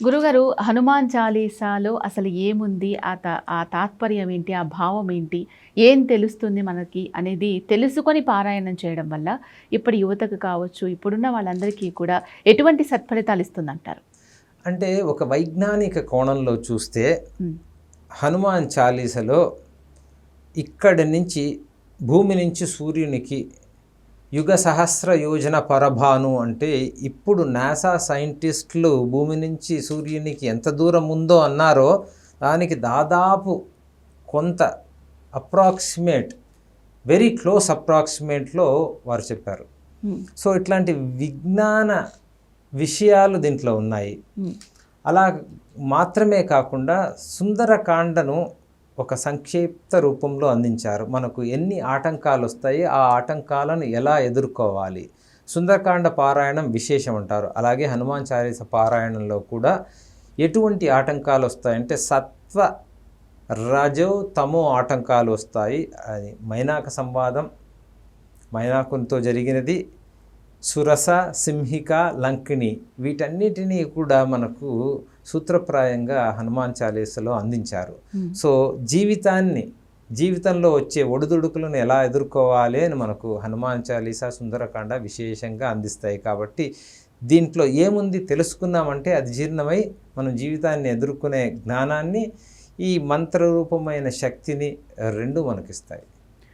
గురుగారు హనుమాన్ చాలీసాలో అసలు ఏముంది? ఆ తా ఆ తాత్పర్యం ఏంటి? ఆ భావం ఏంటి? ఏం తెలుస్తుంది మనకి అనేది తెలుసుకొని పారాయణం చేయడం వల్ల ఇప్పుడు యువతకు కావచ్చు ఇప్పుడున్న వాళ్ళందరికీ కూడా ఎటువంటి సత్ఫలితాలు ఇస్తుందంటారు? అంటే ఒక వైజ్ఞానిక కోణంలో చూస్తే హనుమాన్ చాలీసలో ఇక్కడి నుంచి భూమి నుంచి సూర్యునికి యుగ సహస్ర యోజన పరభాను అంటే ఇప్పుడు నాసా సైంటిస్టులు భూమి నుంచి సూర్యునికి ఎంత దూరం ఉందో అన్నారో దానికి దాదాపు కొంత అప్రాక్సిమేట్ వెరీ క్లోజ్ అప్రాక్సిమేట్లో వారు చెప్పారు. ఉమ్, సో ఇట్లాంటి విజ్ఞాన విషయాలు దీంట్లో ఉన్నాయి. ఉమ్, అలా మాత్రమే కాకుండా సుందరకాండను ఒక సంక్షిప్త రూపంలో అందించారు. మనకు ఎన్ని ఆటంకాలు వస్తాయి ఆ ఆటంకాలను ఎలా ఎదుర్కోవాలి? సుందరకాండ పారాయణం విశేషం అంటారు. అలాగే హనుమాన్ చాలీస పారాయణంలో కూడా ఎటువంటి ఆటంకాలు వస్తాయంటే సత్వ రజో తమో ఆటంకాలు వస్తాయి అది మైనాక సంవాదం మైనాకునితో జరిగినది సురస సింహిక లంకిణి వీటన్నిటినీ కూడా మనకు సూత్రప్రాయంగా హనుమాన్ చాలీసలో అందించారు. సో జీవితాన్ని జీవితంలో వచ్చే ఒడిదుడుకులను ఎలా ఎదుర్కోవాలి అని మనకు హనుమాన్ చాలీసా సుందరకాండ విశేషంగా అందిస్తాయి. కాబట్టి దీంట్లో ఏముంది తెలుసుకున్నామంటే అది జీర్ణమై మనం జీవితాన్ని ఎదుర్కొనే జ్ఞానాన్ని ఈ మంత్రరూపమైన శక్తిని రెండు మనకిస్తాయి.